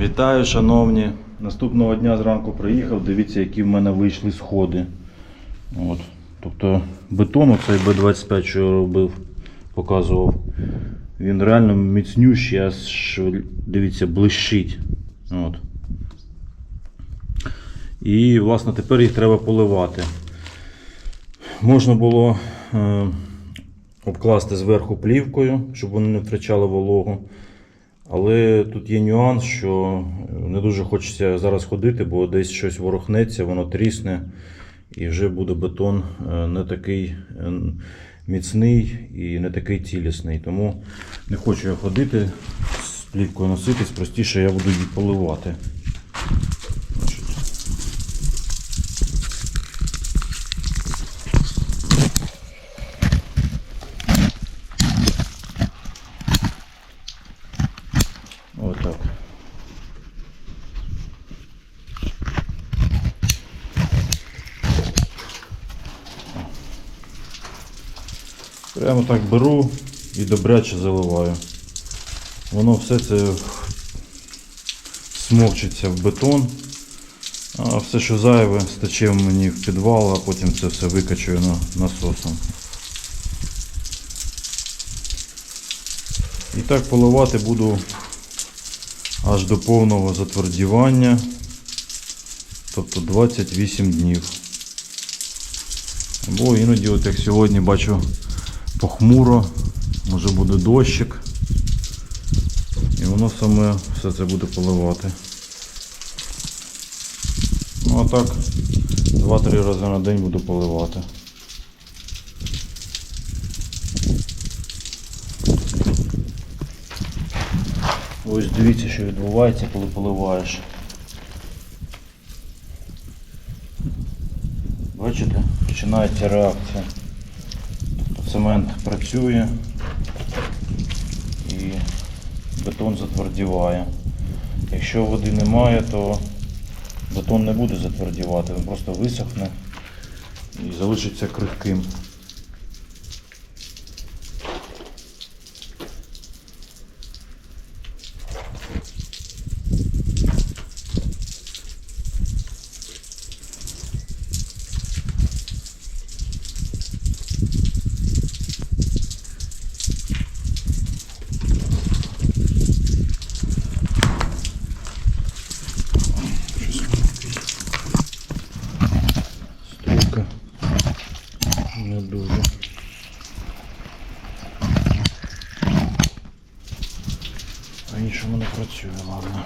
Вітаю, шановні. Наступного дня зранку приїхав. Дивіться, які в мене вийшли сходи. От. Тобто бетон, цей Б-25, що я робив, показував. Він реально міцнющий, аж дивіться, блищить. От. І, власне, тепер їх треба поливати. Можна було е, обкласти зверху плівкою, щоб вони не втрачали вологу. Але тут є нюанс, що не дуже хочеться зараз ходити, бо десь щось ворухнеться, воно трісне, і вже буде бетон е, не такий е, міцний і не такий цілісний. Тому не хочу я ходити з плівкою носитись, простіше я буду її поливати. Прямо так беру і добряче заливаю. Воно все це смокчиться в бетон, а все, що зайве, стече мені в підвал, а потім це все викачую на, насосом. І так поливати буду аж до повного затвердівання, тобто 28 днів. Або іноді, от як сьогодні бачу похмуро, може буде дощик. І воно саме все це буде поливати. Ну а так 2-3 рази на день буду поливати. Ось дивіться, що відбувається, коли поливаєш. Бачите, починається реакція. Цемент працює і бетон затвердіває. Якщо води немає, то бетон не буде затвердівати, він просто висохне і залишиться крихким. Не дуже. А іншому не працює, ладно.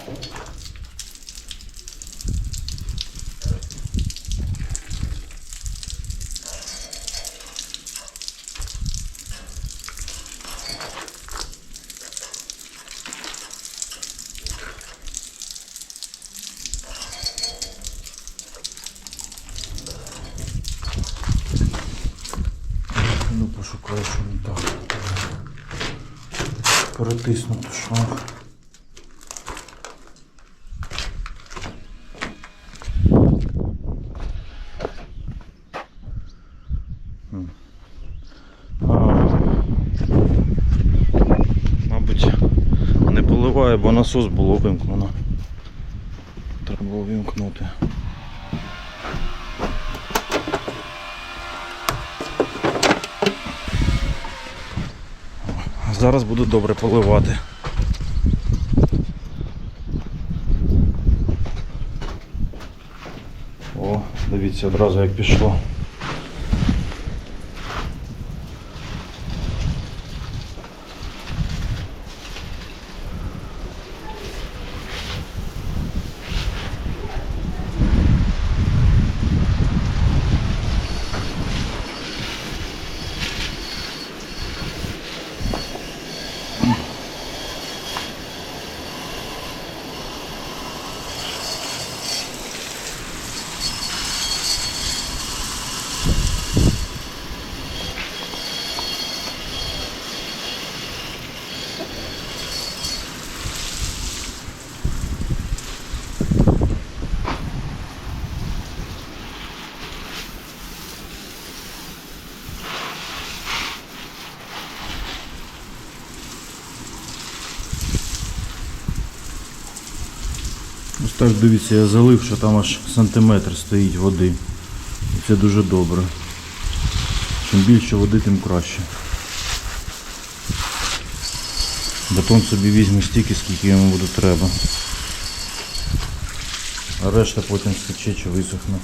Пошукаю, що не так. Перетиснути Мабуть, не поливаю, бо насос було вимкнено. Треба було вимкнути. Зараз буду добре поливати. О, дивіться, одразу як пішло. Ось так дивіться, я залив, що там аж сантиметр стоїть води. І це дуже добре. Чим більше води, тим краще. Бетон собі візьме стільки, скільки йому буде треба. А решта потім стече чи висохне.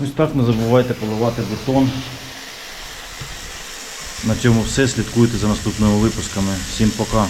Ось так не забувайте поливати бетон. На цьому все. Слідкуйте за наступними випусками. Всім пока!